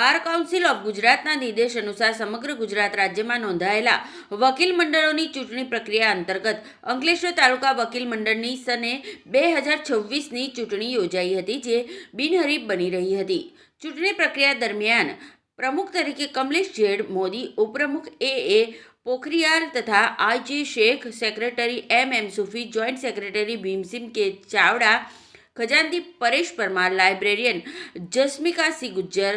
Bar council of ગુજરાતના નિર્દેશ અનુસાર સમગ્ર ગુજરાત રાજ્યમાં નોંધાયેલા વકીલ મંડળોની ચૂંટણી પ્રક્રિયા અંતર્ગત અંકલેશ્વર તાલુકા વકીલ મંડળની સને બે હજાર છવ્વીસની ચૂંટણી યોજાઈ હતી, જે બિનહરીફ બની રહી હતી. ચૂંટણી પ્રક્રિયા દરમિયાન પ્રમુખ તરીકે કમલેશ જેડ મોદી ઉપપ્રમુખ એ એ પોખરિયાલ તથા IG Shaikh, secretary M M Sufi, joint secretary Bhimsinh K Chavda, ખજાનથી Paresh Parmar, librarian Jasmika C Gujjar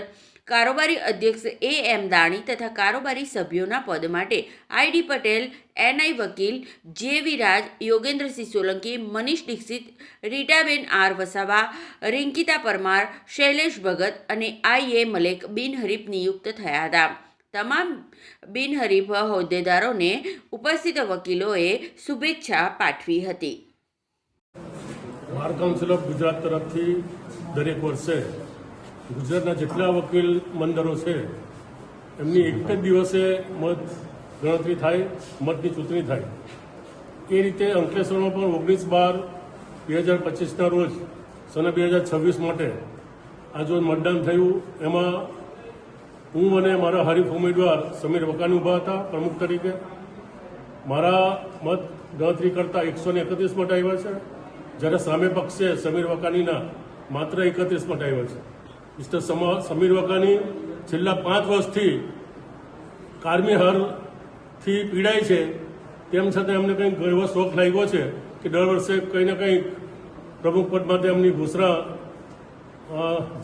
કારોબારી અધ્યક્ષ એ એમ દાણી તથા કારોબારી સભ્યોના પદ માટે ID Patel NI Vakil, J Viraj Yogendrasinh Solanki, Manish Dikshit, Ritaben R Vasava, Rinkita Parmar, Shailesh Bhagat અને I એ મલેક બિનહરીફ નિયુક્ત થયા હતા. તમામ બિનહરીફ હોદ્દેદારોને ઉપસ્થિત વકીલોએ શુભેચ્છા પાઠવી હતી. બાર કાઉન્સિલ ઓફ ગુજરાત તરફથી દરેક વર્ષે ગુજરાતના જેટલા વકીલ મંડળો છે, એમની એક જ દિવસે મત ગણતરી થાય, મતની ચૂંટણી થાય. એ રીતે અંકલેશ્વરમાં પણ ઓગણીસ બાર બે હજાર પચીસના રોજ, સને બે હજાર છવ્વીસ માટે આ જો મતદાન થયું, એમાં હું અને મારા હરીફ ઉમેદવાર સમીર વકાની ઊભા હતા, પ્રમુખ તરીકે. મારા મત ગણતરી કરતાં એકસો ને એકત્રીસ મત આવ્યા છે. જ્યારે સામે પક્ષે સમીર વકાનીના માત્ર એકત્રીસ મત આવ્યા છે. મિસ્ટર સમા- સમીર વકાની છેલ્લા પાંચ વર્ષથી કારમી હરથી પીડાય છે. તેમ છતાં એમને કંઈક ગર્વ શોખ લાગ્યો છે કે દર વર્ષે કંઈ ને કંઈક પ્રમુખ પદ માટે એમની ઘોષણા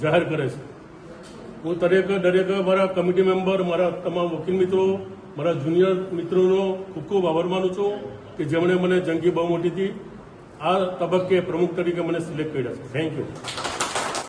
જાહેર કરે છે. હું દરેક દરેક મારા કમિટી મેમ્બર, મારા તમામ વકીલ મિત્રો, મારા જુનિયર મિત્રોનો ખૂબ ખૂબ આભાર માનું છું કે જેમણે મને જંગી બહુ મોટીથી આ તબક્કે પ્રમુખ તરીકે મને સિલેક્ટ કર્યા છે. Thank you